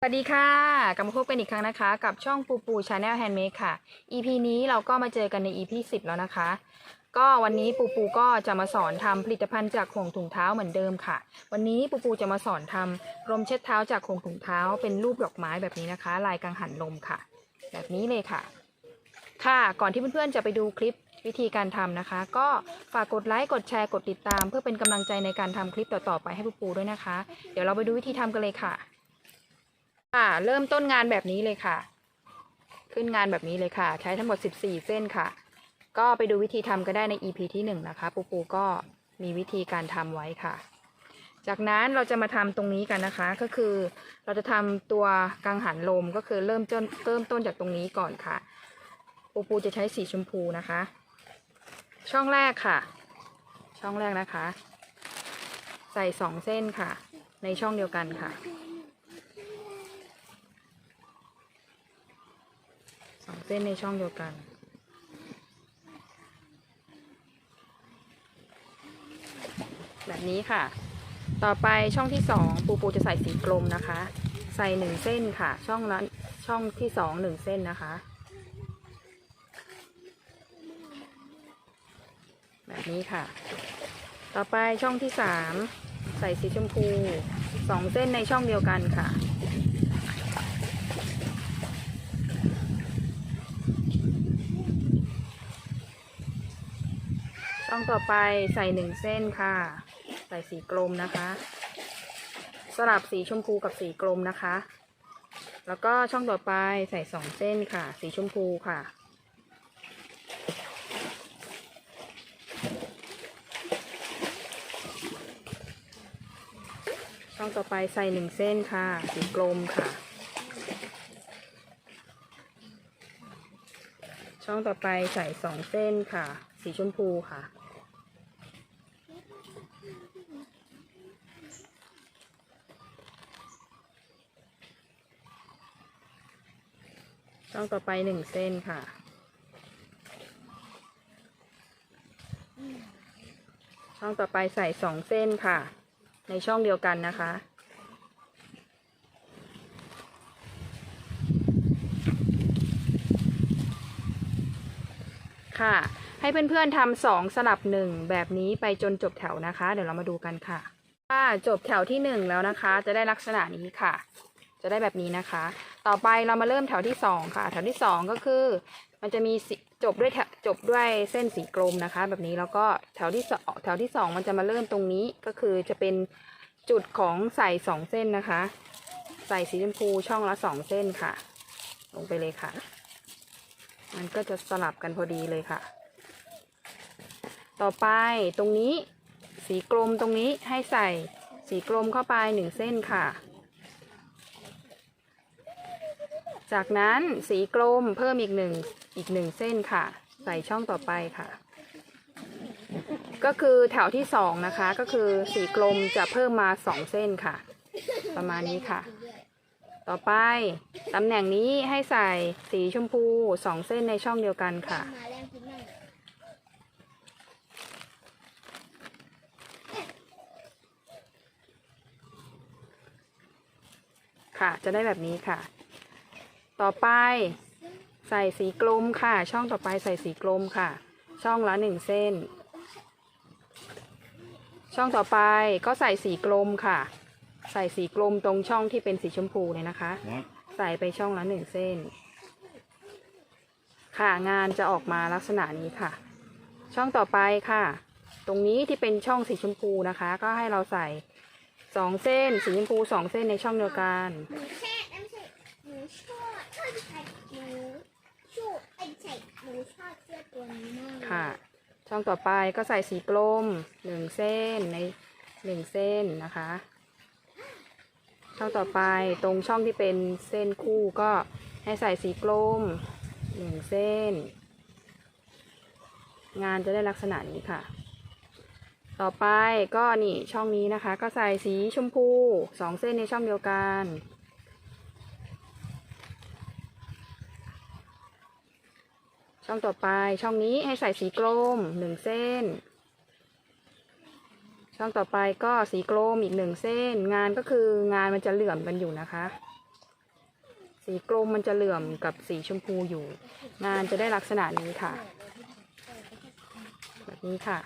สวัสดีค่ะ กลับมาพบกันอีกครั้งนะคะ กับช่องปูปูชาแนลแฮนด์เมดค่ะ EP นี้เราก็มาเจอกันใน EP 10 แล้วนะคะ ก็วันนี้ปูปูก็จะมาสอนทำผลิตภัณฑ์จากห่วงถุงเท้าเหมือนเดิมค่ะ วันนี้ปูปูจะมาสอนทำรมเช็ดเท้าจากห่วงถุงเท้า เป็นรูปดอกไม้แบบนี้นะคะ ลายกังหันลมค่ะ แบบนี้เลยค่ะ ค่ะก่อนที่เพื่อนๆจะไปดูคลิปวิธีการทำนะคะ ก็ฝากกดไลค์กดแชร์กดติดตาม เพื่อเป็นกำลังใจในการทำคลิปต่อๆไปให้ปูปูด้วยนะคะ เดี๋ยวเราไปดูวิธีทำกันเลยค่ะ ค่ะ เริ่มต้นงานแบบนี้เลยค่ะ ขึ้นงานแบบนี้เลยค่ะ ใช้ทั้งหมด 14 เส้นค่ะ ก็ไปดูวิธีทำก็ได้ใน EP ที่1นะคะ ปูปูก็มีวิธีการทำไว้ค่ะ จากนั้นเราจะมาทำตรงนี้กันนะคะ ก็คือเราจะทำตัวกังหันลมก็คือเริ่มต้นเริ่มต้นจากตรงนี้ก่อนค่ะ ปูปูจะใช้สีชมพูนะคะ ช่องแรกค่ะ ช่องแรกนะคะ ใส่สองเส้นค่ะ ในช่องเดียวกันค่ะ สอง เส้นในช่องเดียวกัน แบบนี้ค่ะ ต่อไปช่องที่สองปูปูจะใส่สีกลมนะคะ ใส่หนึ่งเส้นค่ะ ช่องนั้นช่องที่สองหนึ่งเส้นนะคะ แบบนี้ค่ะ ต่อไปช่องที่สามใส่สีชมพูสองเส้นในช่องเดียวกันค่ะ ช่ องต่อไปใส่หนึ่งเส้นค่ะ ใส่สีกลมนะคะ สลับสีชมพูกับสีกลมนะคะ แล้วก็ช่องต่อไปใส่สองเส้นค่ะ สีชมพูค่ะ ช่องต่อไปใส่หนึ่งเส้นค่ะ สีกลมค่ะ ช่องต่อไปใส่สองเส้นค่ะ สีชมพูค่ะ ช่องต่อไปหนึ่งเส้นค่ะ ช่องต่อไปใส่สองเส้นค่ะ ในช่องเดียวกันนะคะ ค่ะ ให้เพื่อนๆทำสองสลับหนึ่งแบบนี้ไปจนจบแถวนะคะ เดี๋ยวเรามาดูกันค่ะ จบแถวที่หนึ่งแล้วนะคะ จะได้ลักษณะนี้ค่ะ จะได้แบบนี้นะคะ ต่อไปเรามาเริ่มแถวที่สองค่ะ แถวที่สองก็คือมันจะมีสิจบด้วยจบด้วยเส้นสีกลมนะคะ แบบนี้แล้วก็แถวที่สองแถวที่สองมันจะมาเริ่มตรงนี้ก็คือจะเป็นจุดของใส่สองเส้นนะคะ ใส่สีชมพูช่องละสองเส้นค่ะ ลงไปเลยค่ะ มันก็จะสลับกันพอดีเลยค่ะ ต่อไปตรงนี้สีกลมตรงนี้ให้ใส่สีกลมเข้าไปหนึ่งเส้นค่ะ จากนั้นสีกลมเพิ่มอีกหนึ่งอีกหนึ่งเส้นค่ะ ใส่ช่องต่อไปค่ะ ก็คือแถวที่สองนะคะ ก็คือสีกลมจะเพิ่มมาสองเส้นค่ะ ประมาณนี้ค่ะ ต่อไปตำแหน่งนี้ให้ใส่สีชมพูสองเส้นในช่องเดียวกันค่ะค่ะ จะได้แบบนี้ค่ะ ต่อไปใส่สีกลมค่ะ ช่องต่อไปใส่สีกลมค่ะ ช่องละหนึ่งเส้น ช่องต่อไปก็ใส่สีกลมค่ะ ใส่สีกลมตรงช่องที่เป็นสีชมพูเนี่ยนะคะ ใส่ไปช่องละหนึ่งเส้น ค่ะงานจะออกมาลักษณะนี้ค่ะ ช่องต่อไปค่ะ ตรงนี้ที่เป็นช่องสีชมพูนะคะ ก็ให้เราใส่สองเส้น สีชมพูสองเส้นในช่องเดียวกัน หมูแช่ไม่ใช่หมูชั่วชอบใส่หมูชั่วไอ้ใส่หมู ชอบเสื้อตัวนี้มากเลยค่ะ ช่องต่อไปก็ใส่สีกลมหนึ่งเส้นในหนึ่งเส้นนะคะ ช่องต่อไปตรงช่องที่เป็นเส้นคู่ก็ให้ใส่สีกลมหนึ่งเส้น งานจะได้ลักษณะนี้ค่ะ ต่อไปก็นี่ช่องนี้นะคะ ก็ใส่สีชมพูสองเส้นในช่องเดียวกัน ช่องต่อไปช่องนี้ให้ใส่สีกลมหนึ่งเส้น ช่องต่อไปก็สีกลมอีกหนึ่งเส้น งานก็คืองานมันจะเหลื่อมกันอยู่นะคะ สีกลมมันจะเหลื่อมกับสีชมพูอยู่ งานจะได้ลักษณะนี้ค่ะ แบบนี้ค่ะ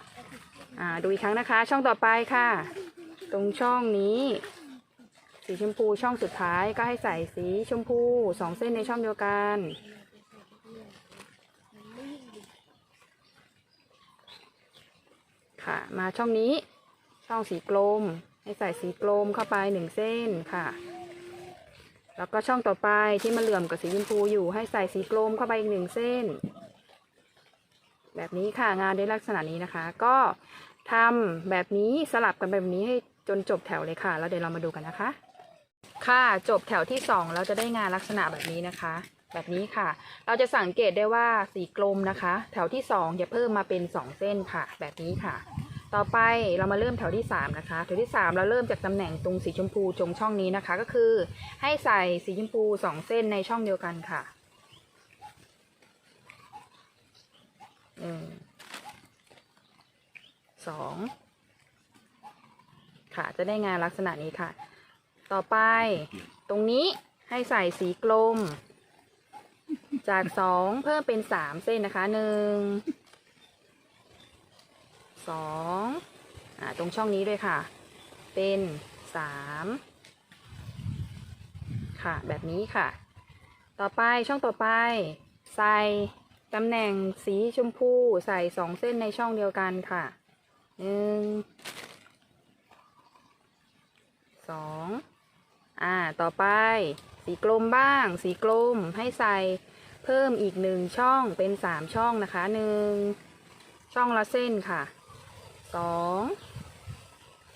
อ่าดูอีกครั้งนะคะ ช่องต่อไปค่ะ ตรงช่องนี้ สีชมพูช่องสุดท้ายก็ให้ใส่สีชมพูสองเส้นในช่องเดียวกัน ค่ะ มาช่องนี้ช่องสีกลม ให้ใส่สีกลมเข้าไปหนึ่งเส้นค่ะ แล้วก็ช่องต่อไปที่มันเหลื่อมกับสีชมพูอยู่ให้ใส่สีกลมเข้าไปอีกหนึ่งเส้น แบบนี้ค่ะงานได้ลักษณะนี้นะคะ ก็ทำแบบนี้สลับกันแบบนี้ให้จนจบแถวเลยค่ะ แล้วเดี๋ยวเรามาดูกันนะคะ ค่ะจบแถวที่สองเราจะได้งานลักษณะแบบนี้นะคะ แบบนี้ค่ะ เราจะสังเกตได้ว่าสีกลมนะคะ แถวที่สองจะเพิ่มมาเป็นสองเส้นค่ะ แบบนี้ค่ะ ต่อไปเรามาเริ่มแถวที่สามนะคะ แถวที่สามเราเริ่มจากตำแหน่งตรงสีชมพูตรงช่องนี้นะคะ ก็คือให้ใส่สีชมพูสองเส้นในช่องเดียวกันค่ะหนึ่งสองค่ะ จะได้งานลักษณะนี้ค่ะ ต่อไปตรงนี้ให้ใส่สีกลม จากสองเพิ่มเป็นสามเส้นนะคะหนึ่งสองอ่าตรงช่องนี้ด้วยค่ะ เป็นสามค่ะ แบบนี้ค่ะ ต่อไปช่องต่อไป ใส่ตำแหน่งสีชมพูใส่สองเส้นในช่องเดียวกันค่ะหนึ่งสองอ่า ต่อไป สีกลมบ้าง สีกลมให้ใส่เพิ่มอีกหนึ่งช่องเป็นสามช่องนะคะหนึ่งช่องละเส้นค่ะสอง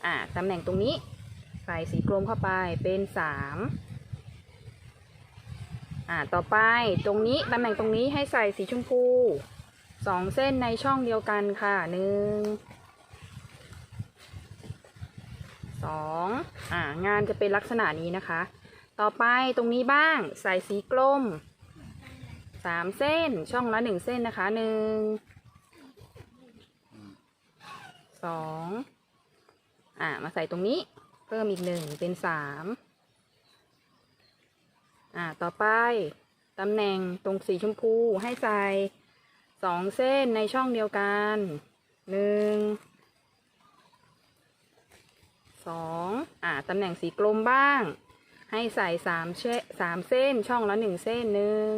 อ่าตำแหน่งตรงนี้ ใส่สีกลมเข้าไปเป็นสามอ่าต่อไปตรงนี้ตำแหน่งตรงนี้ให้ใส่สีชมพูสองเส้นในช่องเดียวกันค่ะหนึ่งสองอ่างานจะเป็นลักษณะนี้นะคะ ต่อไปตรงนี้บ้าง ใส่สีกลมสามเส้นช่องละหนึ่งเส้นนะคะหนึ่งสองอ่ามาใส่ตรงนี้เพิ่มอีกหนึ่งเป็นสามอ่าต่อไปตำแหน่งตรงสีชมพูให้ใส่สองเส้นในช่องเดียวกันหนึ่งสองอ่าตำแหน่งสีกลมบ้าง ให้ใส่สามเชสามเส้นช่องละหนึ่งเส้นหนึ่ง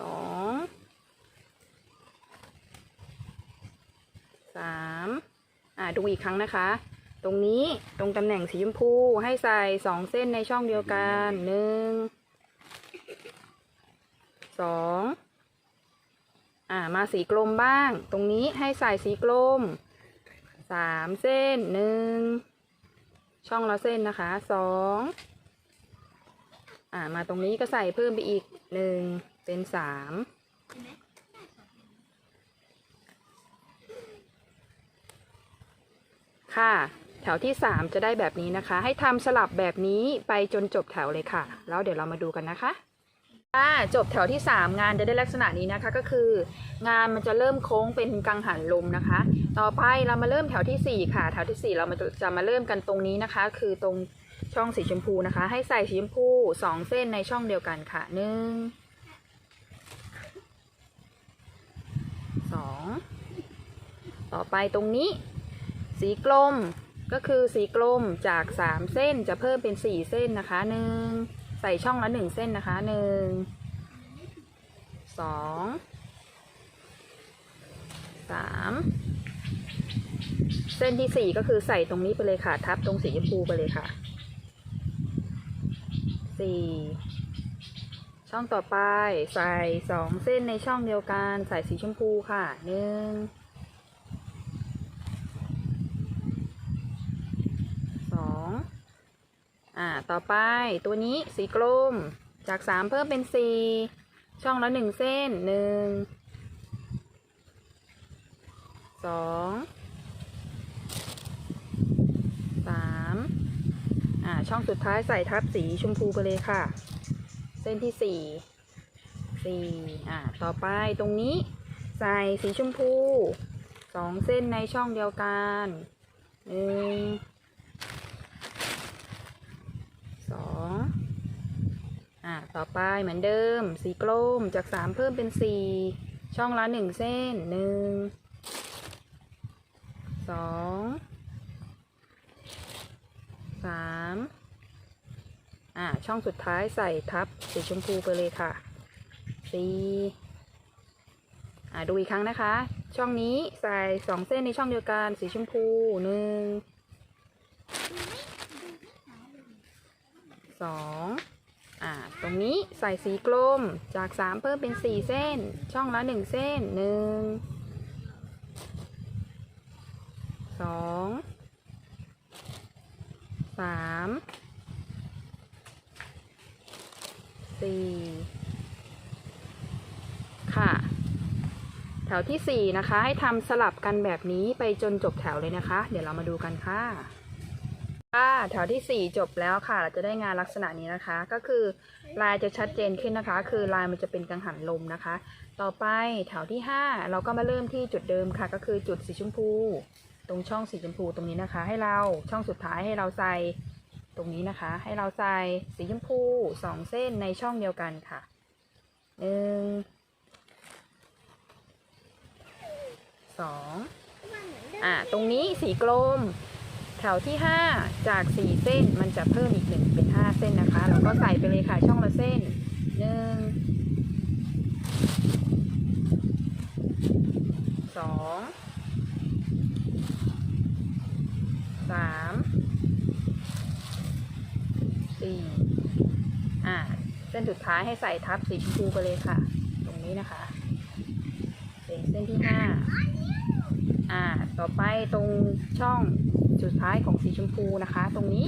สองสามอ่าดูอีกครั้งนะคะ ตรงนี้ตรงตำแหน่งสีชมพูให้ใส่สองเส้นในช่องเดียวกันหนึ่งสองอ่ามาสีกลมบ้าง ตรงนี้ให้ใส่สีกลมสามเส้นหนึ่ง ช่องละเส้นนะคะสองอ่ามาตรงนี้ก็ใส่เพิ่มไปอีกหนึ่งเป็นสามค่ะ แถวที่สามจะได้แบบนี้นะคะ ให้ทำสลับแบบนี้ไปจนจบแถวเลยค่ะ แล้วเดี๋ยวเรามาดูกันนะคะ อ่าจบแถวที่สามงานจะได้ลักษณะนี้นะคะก็คือ งานมันจะเริ่มโค้งเป็นกังหันลมนะคะ ต่อไปเรามาเริ่มแถวที่สี่ค่ะ แถวที่สี่เรามาจะมาเริ่มกันตรงนี้นะคะ คือตรงช่องสีชมพูนะคะ ให้ใส่สีชมพูสองเส้นในช่องเดียวกันค่ะหนึ่งสองต่อไปตรงนี้ สีกลมก็คือสีกลมจากสามเส้นจะเพิ่มเป็นสี่เส้นนะคะหนึ่ง ใส่ช่องละหนึ่งเส้นนะคะหนึ่งสองสามเส้นที่สี่ก็คือใส่ตรงนี้ไปเลยค่ะ ทับตรงสีชมพูไปเลยค่ะสี่ช่องต่อไปใส่สองเส้นในช่องเดียวกัน ใส่สีชมพูค่ะหนึ่งสองอ่า ต่อไปตัวนี้สีกลม จากสามเพิ่มเป็นสี่ช่องละหนึ่งเส้นหนึ่งสองสามอ่า ช่องสุดท้ายใส่ทับสีชมพูไปเลยค่ะ เส้นที่สี่สี่อ่า ต่อไปตรงนี้ใส่สีชมพูสองเส้นในช่องเดียวกันหนึ่งสอง อ่าต่อไปเหมือนเดิม สีกลมจากสามเพิ่มเป็นสี่ช่องละหนึ่งเส้นหนึ่งสองสามอ่าช่องสุดท้ายใส่ทับสีชมพูไปเลยค่ะสี่อ่าดูอีกครั้งนะคะ ช่องนี้ใส่สองเส้นในช่องเดียวกันสีชมพูหนึ่งสอง อ่าตรงนี้ใส่สีกลมจากสามเพิ่มเป็นสี่เส้น ช่องละหนึ่งเส้นหนึ่งสองสามสี่ค่ะ แถวที่สี่นะคะ ให้ทำสลับกันแบบนี้ไปจนจบแถวเลยนะคะ เดี๋ยวเรามาดูกันค่ะ ค่ะแถวที่สี่จบแล้วค่ะ เราจะได้งานลักษณะนี้นะคะ ก็คือลายจะชัดเจนขึ้นนะคะ คือลายมันจะเป็นกังหันลมนะคะ ต่อไปแถวที่ห้าเราก็มาเริ่มที่จุดเดิมค่ะ ก็คือจุดสีชมพู ตรงช่องสีชมพูตรงนี้นะคะ ให้เราช่องสุดท้ายให้เราใส่ตรงนี้นะคะ ให้เราใส่สีชมพูสองเส้นในช่องเดียวกันค่ะหนึ่งสองอ่าตรงนี้สีกลม ถวที่ 5 จาก 4 เส้นมันจะเพิ่มอีกหนึ่งเป็น 5 เส้นนะคะ แล้วก็ใส่ไปเลยค่ะช่องละเส้นหนึ่งสองสามสี่อ่า เส้นสุดท้ายให้ใส่ทับสีชมพูไปเลยค่ะ ตรงนี้นะคะ เป็นเส้นที่ห้าอ่า ต่อไปตรงช่อง สุดท้ายของสีชมพูนะคะ ตรงนี้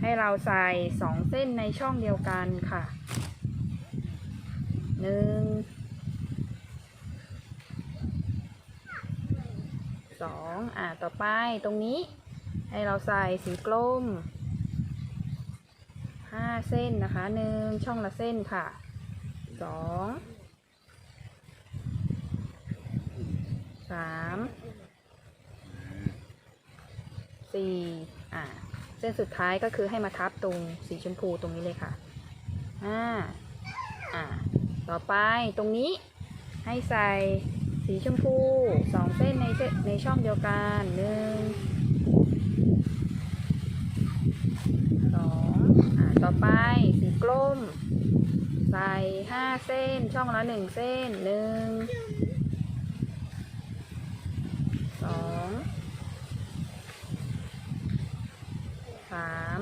ให้เราใส่สองเส้นในช่องเดียวกันค่ะหนึ่งสองอ่าต่อไปตรงนี้ ให้เราใส่สีกลมห้าเส้นนะคะหนึ่งช่องละเส้นค่ะสองสาม สี่อ่าเส้นสุดท้ายก็คือให้มาทับตรงสีชมพูตรงนี้เลยค่ะห้าอ่าต่อไปตรงนี้ให้ใส่สีชมพูสองเส้นในเส้นในช่องเดียวกันหนึ่งสองอ่าต่อไปสีกลม ใส่ห้าเส้นช่องละหนึ่งเส้นหนึ่งสอง สาม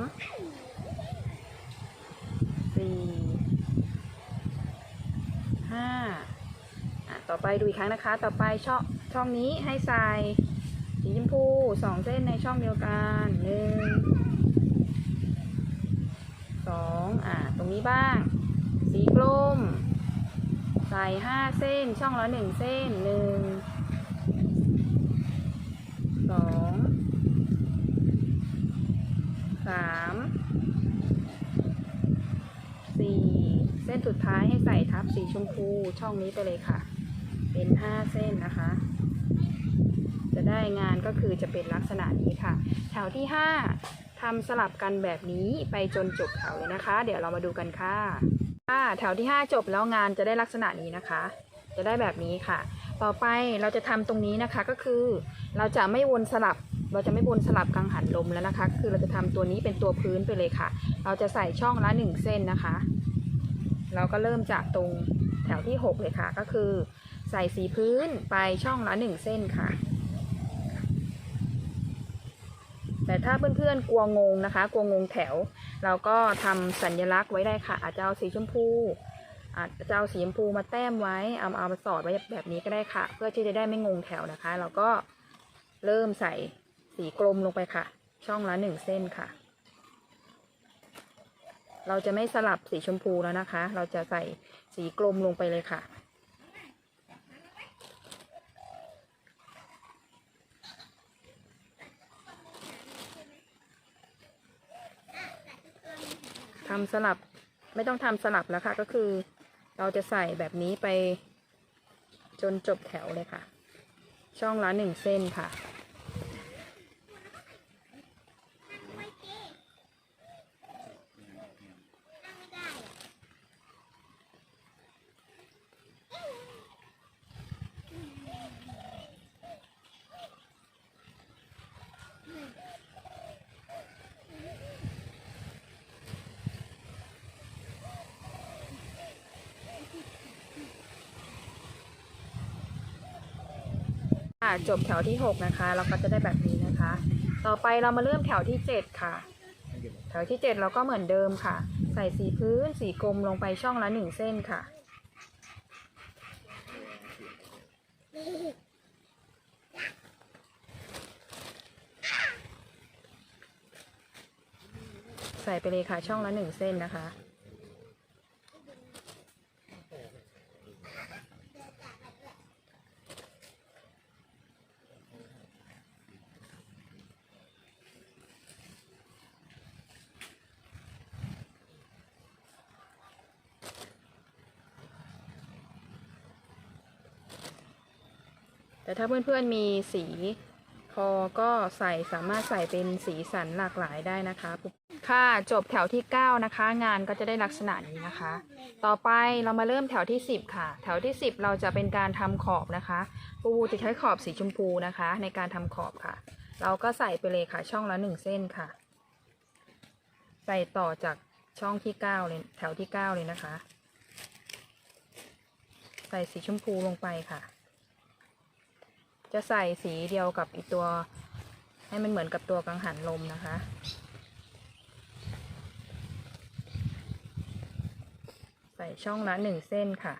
สี่ห้าอะต่อไปดูอีกครั้งนะคะ ต่อไปช่องช่องนี้ให้ใส่สีชมพูสองเส้นในช่องเดียวกันหนึ่งสองอะตรงนี้บ้าง สีกลม ใส่ห้าเส้นช่องละหนึ่งเส้นหนึ่งสอง สามสี่เส้นสุดท้ายให้ใส่ทับสีชมพูช่องนี้ไปเลยค่ะ เป็นห้าเส้นนะคะ จะได้งานก็คือจะเป็นลักษณะนี้ค่ะ แถวที่ห้าทำสลับกันแบบนี้ไปจนจบแถวเลยนะคะ เดี๋ยวเรามาดูกันค่ะค่ะแถวที่ห้าจบแล้วงานจะได้ลักษณะนี้นะคะ จะได้แบบนี้ค่ะ ต่อไปเราจะทำตรงนี้นะคะก็คือ เราจะไม่วนสลับ เราจะไม่วนสลับกังหันลมแล้วนะคะ คือเราจะทำตัวนี้เป็นตัวพื้นไปเลยค่ะ เราจะใส่ช่องละหนึ่งเส้นนะคะ เราก็เริ่มจากตรงแถวที่ 6 เลยค่ะ ก็คือ ใส่สีพื้นไปช่องละหนึ่งเส้นค่ะ แต่ถ้าเพื่อนๆกลัวงงนะคะ กลัวงงแถว เราก็ทำสัญลักษณ์ไว้ได้ค่ะ อาจจะเอาสีชมพูอาจจะเอาสีชมพูมาแต้มไว้ เอาเอามาสอดไว้แบบนี้ก็ได้ค่ะ เพื่อที่จะได้ไม่งงแถวนะคะ เราก็เริ่มใส่ สีกลมลงไปค่ะ ช่องละหนึ่งเส้นค่ะ เราจะไม่สลับสีชมพูแล้วนะคะ เราจะใส่สีกลมลงไปเลยค่ะ ทำสลับไม่ต้องทำสลับแล้วค่ะ ก็คือเราจะใส่แบบนี้ไปจนจบแถวเลยค่ะ ช่องละหนึ่งเส้นค่ะ จบแถวที่ 6 นะคะ เราก็จะได้แบบนี้นะคะ ต่อไปเรามาเริ่มแถวที่ 7 ค่ะ แถวที่ 7 เราก็เหมือนเดิมค่ะ ใส่สีพื้นสีกลมลงไปช่องละ 1 เส้นค่ะ ใส่ไปเลยค่ะช่องละ 1 เส้นนะคะ แต่ถ้าเพื่อนๆมีสีพอก็ใส่สามารถใส่เป็นสีสันหลากหลายได้นะคะ ค่ะจบแถวที่ 9 นะคะ งานก็จะได้ลักษณะนี้นะคะ ต่อไปเรามาเริ่มแถวที่ 10 ค่ะ แถวที่ 10 เราจะเป็นการทำขอบนะคะปูจะใช้ขอบสีชมพูนะคะ ในการทำขอบค่ะ เราก็ใส่ไปเลยค่ะช่องละ1เส้นค่ะ ใส่ต่อจากช่องที่9เลยแถวที่ 9 เลยนะคะ ใส่สีชมพูลงไปค่ะ จะใส่สีเดียวกับอีตัว ให้มันเหมือนกับตัวกังหันลมนะคะ ใส่ช่องละหนึ่งเส้นค่ะ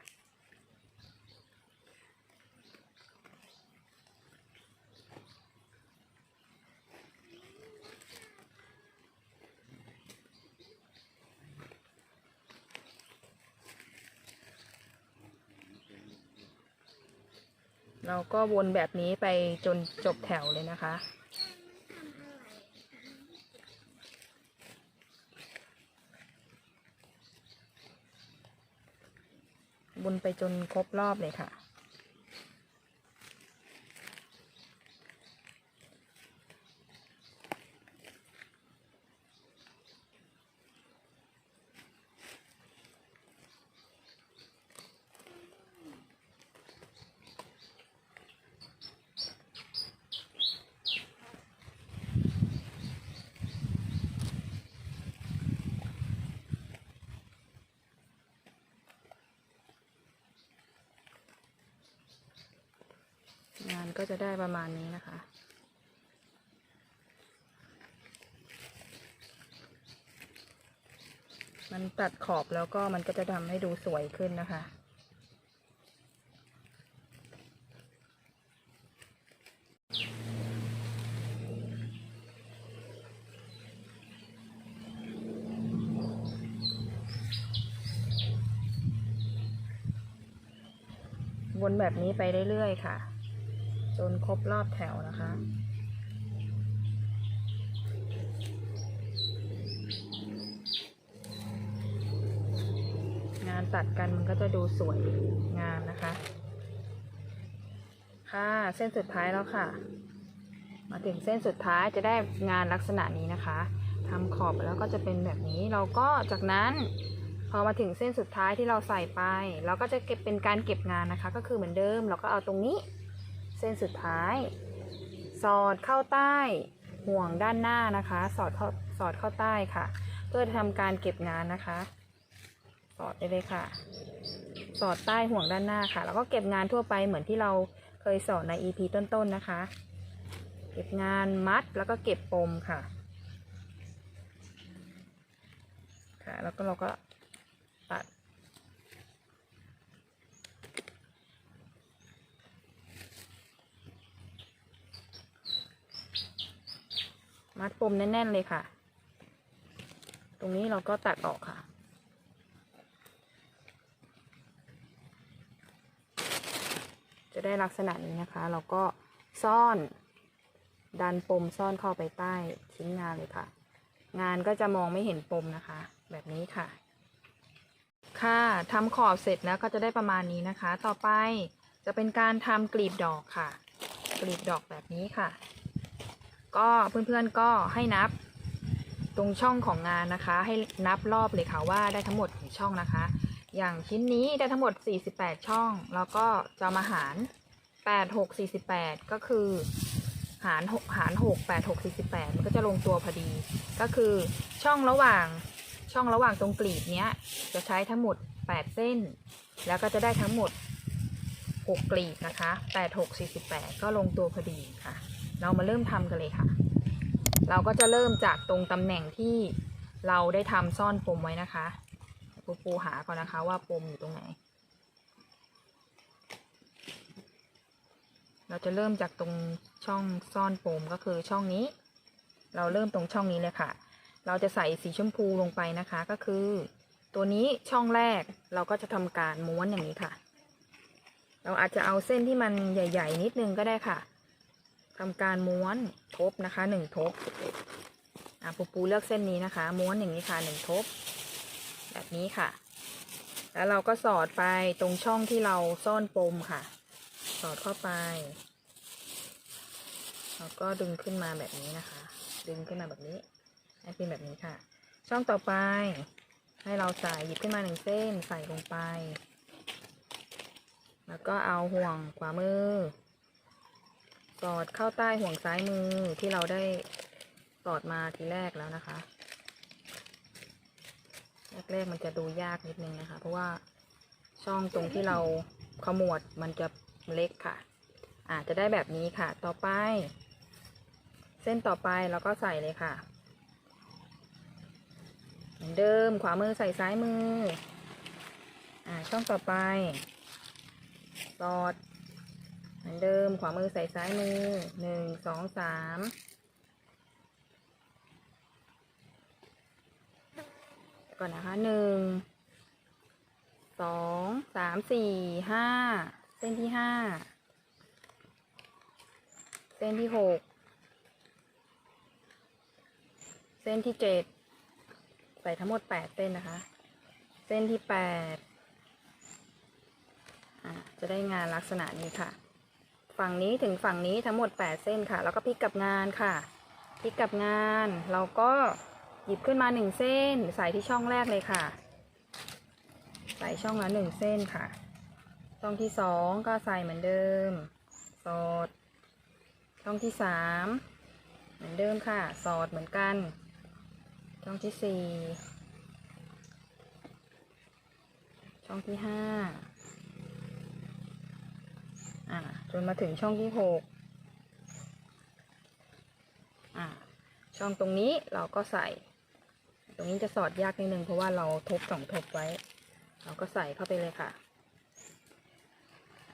เราก็วนแบบนี้ไปจนจบแถวเลยนะคะ วนไปจนครบรอบเลยค่ะ จะได้ประมาณนี้นะคะ มันตัดขอบแล้วก็มันก็จะทำให้ดูสวยขึ้นนะคะวนแบบนี้ไปเรื่อยๆค่ะ จนครบรอบแถวนะคะ งานตัดกันมันก็จะดูสวยงามนะคะ ค่ะเส้นสุดท้ายแล้วค่ะ มาถึงเส้นสุดท้ายจะได้งานลักษณะนี้นะคะทำขอบแล้วก็จะเป็นแบบนี้เราก็จากนั้นพอมาถึงเส้นสุดท้ายที่เราใส่ไป เราก็จะเก็บเป็นการเก็บงานนะคะ ก็คือเหมือนเดิม เราก็เอาตรงนี้ เส้นสุดท้าย สอดเข้าใต้ห่วงด้านหน้านะคะ สอดเข้าสอดเข้าใต้ค่ะ เพื่อทำการเก็บงานนะคะ สอดได้เลยค่ะ สอดใต้ห่วงด้านหน้าค่ะ แล้วก็เก็บงานทั่วไปเหมือนที่เราเคยสอนใน EP ต้นๆนะคะ เก็บงานมัดแล้วก็เก็บปมค่ะค่ะ แล้วก็เราก็ มัดปมแน่น ๆ เลยค่ะ ตรงนี้เราก็ตัดออกค่ะ จะได้ลักษณะนี้นะคะ เราก็ซ่อน ดันปมซ่อนเข้าไปใต้ชิ้นงานเลยค่ะ งานก็จะมองไม่เห็นปมนะคะ แบบนี้ค่ะ ค่ะทำขอบเสร็จแล้วก็จะได้ประมาณนี้นะคะ ต่อไปจะเป็นการทำกลีบดอกค่ะ กลีบดอกแบบนี้ค่ะ ก็เพื่อนๆก็ให้นับตรงช่องของงานนะคะ ให้นับรอบเลยค่ะว่าได้ทั้งหมดกี่ช่องนะคะ อย่างชิ้นนี้ได้ทั้งหมด 48 ช่อง แล้วก็จะมาหาร 8 6 48 ก็คือ หาร6หาร 6 8 6 48 มันก็จะลงตัวพอดี ก็คือช่องระหว่างช่องระหว่างตรงกลีบเนี้ย จะใช้ทั้งหมด 8 เส้น แล้วก็จะได้ทั้งหมด 6 กลีบนะคะ 8 6 48 ก็ลงตัวพอดีค่ะ เรามาเริ่มทำกันเลยค่ะ เราก็จะเริ่มจากตรงตำแหน่งที่เราได้ทำซ่อนปมไว้นะคะปูปูหาก่อนนะคะว่าปมอยู่ตรงไหน เราจะเริ่มจากตรงช่องซ่อนปมก็คือช่องนี้ เราเริ่มตรงช่องนี้เลยค่ะ เราจะใส่สีชมพูลงไปนะคะก็คือ ตัวนี้ช่องแรกเราก็จะทำการม้วนอย่างนี้ค่ะ เราอาจจะเอาเส้นที่มันใหญ่ ๆ นิดนึงก็ได้ค่ะ ทำการม้วนทบนะคะหนึ่งทบอะปูปูเลือกเส้นนี้นะคะ ม้วนอย่างนี้ค่ะหนึ่งทบ แบบนี้ค่ะ แล้วเราก็สอดไปตรงช่องที่เราซ่อนปมค่ะ สอดเข้าไปแล้วก็ดึงขึ้นมาแบบนี้นะคะ ดึงขึ้นมาแบบนี้ให้เป็นแบบนี้ค่ะ ช่องต่อไป ให้เราใส่หยิบขึ้นมาหนึ่งเส้นใส่ลงไป แล้วก็เอาห่วงขวามือ สอดเข้าใต้ห่วงซ้ายมือที่เราได้สอดมาทีแรกแล้วนะคะแรกๆมันจะดูยากนิดนึงนะคะ เพราะว่าช่องตรงที่เราขมวดมันจะเล็กค่ะ อาจจะได้แบบนี้ค่ะ ต่อไป เส้นต่อไปเราก็ใส่เลยค่ะ เหมือนเดิมขวามือใส่ซ้ายมือ อ่าช่องต่อไป สอด มือนเดิมขวามือใส่ซ้ายมือหนึ่งสองสามก่อนนะคะหนึ่งสองสามสี่ห้าเส้นที่ห้าเส้นที่หกเส้นที่เจ็ดใส่ทั้งหมดแปดเส้นนะคะ เส้นที่แปดจะได้งานลักษณะนี้ค่ะ ฝั่งนี้ถึงฝั่งนี้ทั้งหมดแปดเส้นค่ะ แล้วก็พลิกกลับงานค่ะพลิกกลับงาน เราก็หยิบขึ้นมาหนึ่งเส้น ใส่ที่ช่องแรกเลยค่ะ ใส่ช่องละหนึ่งเส้นค่ะ ช่องที่สองก็ใส่เหมือนเดิม สอด ช่องที่สามเหมือนเดิมค่ะ สอดเหมือนกัน ช่องที่สี่ช่องที่ห้า อ่าจนมาถึงช่องที่หกอ่าช่องตรงนี้เราก็ใส่ ตรงนี้จะสอดยากนิดนึงเพราะว่าเราทบสองทบไว้ เราก็ใส่เข้าไปเลยค่ะ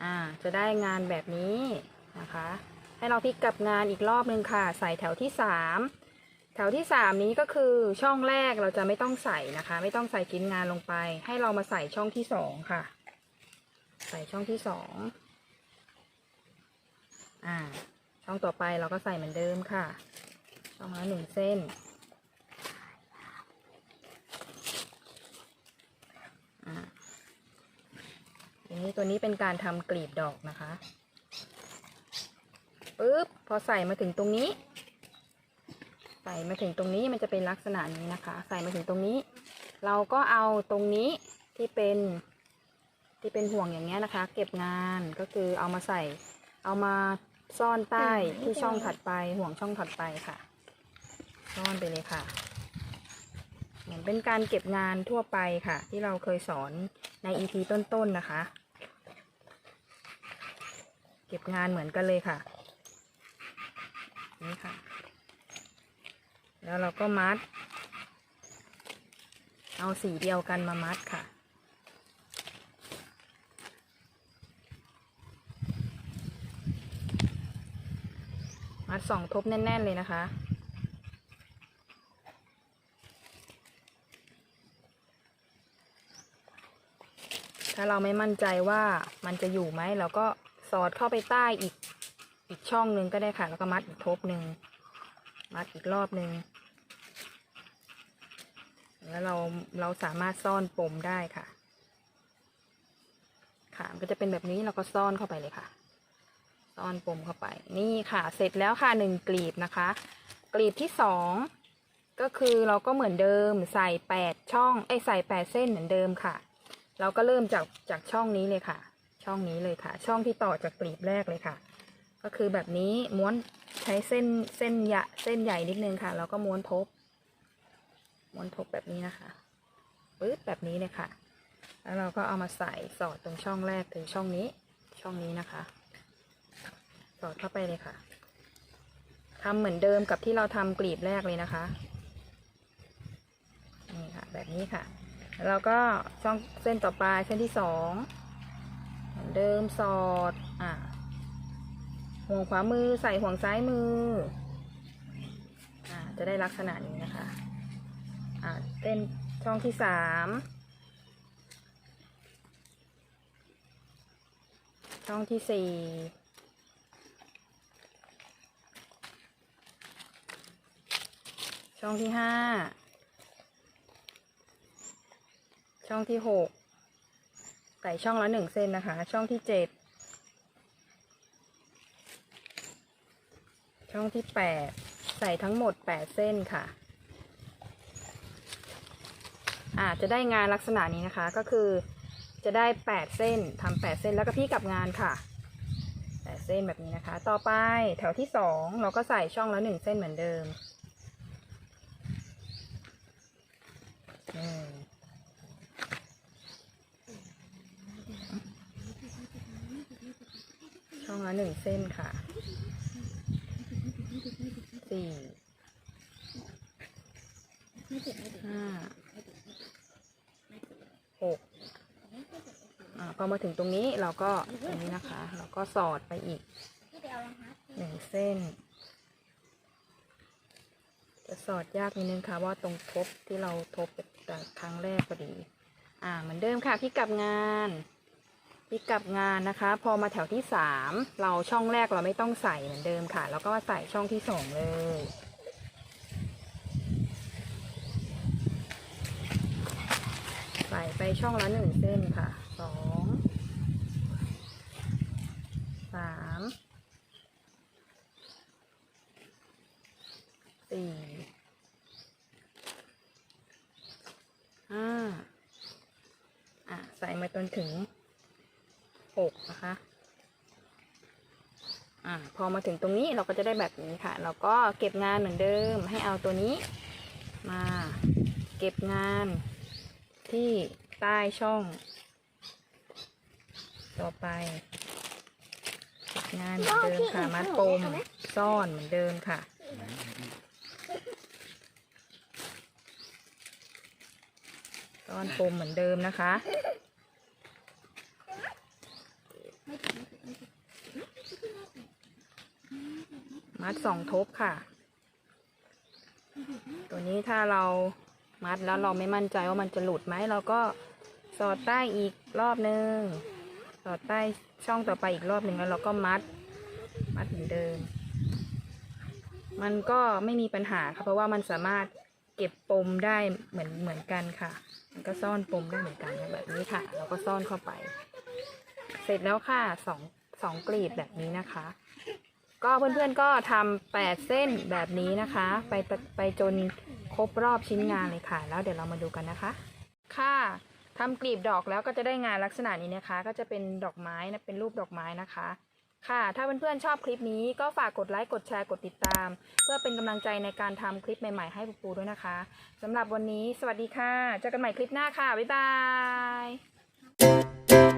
อ่า จะได้งานแบบนี้นะคะ ให้เราพลิกกลับงานอีกรอบนึงค่ะ ใส่แถวที่สามแถวที่สามนี้ก็คือช่องแรกเราจะไม่ต้องใส่นะคะ ไม่ต้องใส่ชิ้นงานลงไป ให้เรามาใส่ช่องที่สองค่ะ ใส่ช่องที่สอง อ่า ช่องต่อไปเราก็ใส่เหมือนเดิมค่ะ ช่องละหนึ่งเส้น อ่าทีนี้ตัวนี้เป็นการทำกลีบดอกนะคะปึ๊บพอใส่มาถึงตรงนี้ ใส่มาถึงตรงนี้มันจะเป็นลักษณะนี้นะคะ ใส่มาถึงตรงนี้ เราก็เอาตรงนี้ที่เป็นที่เป็นห่วงอย่างเงี้ยนะคะ เก็บงานก็คือเอามาใส่เอามา ซ่อนใต้ที่ช่องถัดไปห่วงช่องถัดไปค่ะ ซ่อนไปเลยค่ะ เหมือนเป็นการเก็บงานทั่วไปค่ะ ที่เราเคยสอนใน EP ต้นๆนะคะ เก็บงานเหมือนกันเลยค่ะ นี่ค่ะ แล้วเราก็มัด เอาสีเดียวกันมามัดค่ะ มัดสองทบแน่น ๆ เลยนะคะ ถ้าเราไม่มั่นใจว่ามันจะอยู่ไหมเราก็สอดเข้าไปใต้อีกอีกช่องหนึ่งก็ได้ค่ะ แล้วก็มัดอีกทบหนึ่งมัดอีกรอบหนึ่งแล้วเราเราสามารถซ่อนปมได้ค่ะ ค่ะมันก็จะเป็นแบบนี้เราก็ซ่อนเข้าไปเลยค่ะ ซ่อนปมเข้าไป นี่ค่ะเสร็จแล้วค่ะหนึ่งกลีบนะคะ กลีบที่สองก็คือเราก็เหมือนเดิมใส่แปดช่องไอ้ใส่แปดเส้นเหมือนเดิมค่ะ เราก็เริ่มจากจากช่องนี้เลยค่ะ ช่องนี้เลยค่ะ ช่องที่ต่อจากกลีบแรกเลยค่ะ ก็คือแบบนี้ม้วนใช้เส้นเส้นยะเส้นใหญ่นิดนึงค่ะ แล้วก็ม้วนทบ ม้วนทบแบบนี้นะคะปึ๊บแบบนี้เลยค่ะ แล้วเราก็เอามาใส่สอดตรงช่องแรกถึงช่องนี้ ช่องนี้นะคะ สอดเข้าไปเลยค่ะทำเหมือนเดิมกับที่เราทำกลีบแรกเลยนะคะนี่ค่ะ แบบนี้ค่ะแล้วเราก็ช่องเส้นต่อไปเส้นที่สองเหมือนเดิมสอดอะห่วงขวามือใส่ห่วงซ้ายมืออ่าจะได้ลักษณะนี้นะคะอ่าเส้นช่องที่สามช่องที่สี่ ช่องที่ห้า ช่องที่หกใส่ช่องละหนึ่งเส้นนะคะ ช่องที่เจ็ด ช่องที่แปด ใส่ทั้งหมดแปดเส้นค่ะอาจะได้งานลักษณะนี้นะคะ ก็คือจะได้แปดเส้นทำแปดเส้นแล้วก็พี่กลับงานค่ะแปดเส้นแบบนี้นะคะ ต่อไปแถวที่สองเราก็ใส่ช่องละหนึ่งเส้นเหมือนเดิมหนึ่ง ช่องละหนึ่งเส้นค่ะ สี่ห้าหกอ่าพอมาถึงตรงนี้เราก็ตรงนี้นะคะ เราก็สอดไปอีกหนึ่งเส้น จะสอดยากนิดนึงค่ะว่าตรงทบที่เราทบ แต่ครั้งแรกพอดี อ่าเหมือนเดิมค่ะพี่กลับงานพี่กลับงานนะคะ พอมาแถวที่สามเราช่องแรกเราไม่ต้องใส่เหมือนเดิมค่ะ แล้วก็มาใส่ช่องที่สองเลยใส่ไปช่องละหนึ่งเส้นค่ะ สอง สาม สี่ ห้า อะ ใส่มา จนถึงหกนะคะ อะพอมาถึงตรงนี้เราก็จะได้แบบนี้ค่ะ เราก็เก็บงานเหมือนเดิม ให้เอาตัวนี้มาเก็บงานที่ใต้ช่อง ต่อไปเก็บงานเหมือนเดิมค่ะ มัดปมซ่อนเหมือนเดิมค่ะ ซ่อนปมเหมือนเดิมนะคะ ดสองทบค่ะ ตัวนี้ถ้าเรามัดแล้วเราไม่มั่นใจว่ามันจะหลุดไหมเราก็สอดใต้อีกรอบนึงสอดใต้ช่องต่อไปอีกรอบหนึ่งแล้วเราก็มัด มัดเหมือนเดิม มันก็ไม่มีปัญหาค่ะเพราะว่ามันสามารถเก็บปมได้เหมือนเหมือนกันค่ะ มันก็ซ่อนปมได้เหมือนกันแบบนี้ค่ะ เราก็ซ่อนเข้าไป เสร็จแล้วค่ะสองสองกลีบแบบนี้นะคะ ก็เพื่อนๆก็ทำแปดเส้นแบบนี้นะคะ ไปไปจนครบรอบชิ้นงานเลยค่ะ แล้วเดี๋ยวเรามาดูกันนะคะ ค่ะทำกลีบดอกแล้วก็จะได้งานลักษณะนี้นะคะ ก็จะเป็นดอกไม้นะเป็นรูปดอกไม้นะคะ ค่ะ ถ้าเพื่อนๆชอบคลิปนี้ก็ฝากกดไลค์กดแชร์กดติดตาม เพื่อเป็นกำลังใจในการทำคลิปใหม่ๆให้ปูปูด้วยนะคะสำหรับวันนี้ สวัสดีค่ะเจอกันใหม่คลิปหน้าค่ะบ๊ายบาย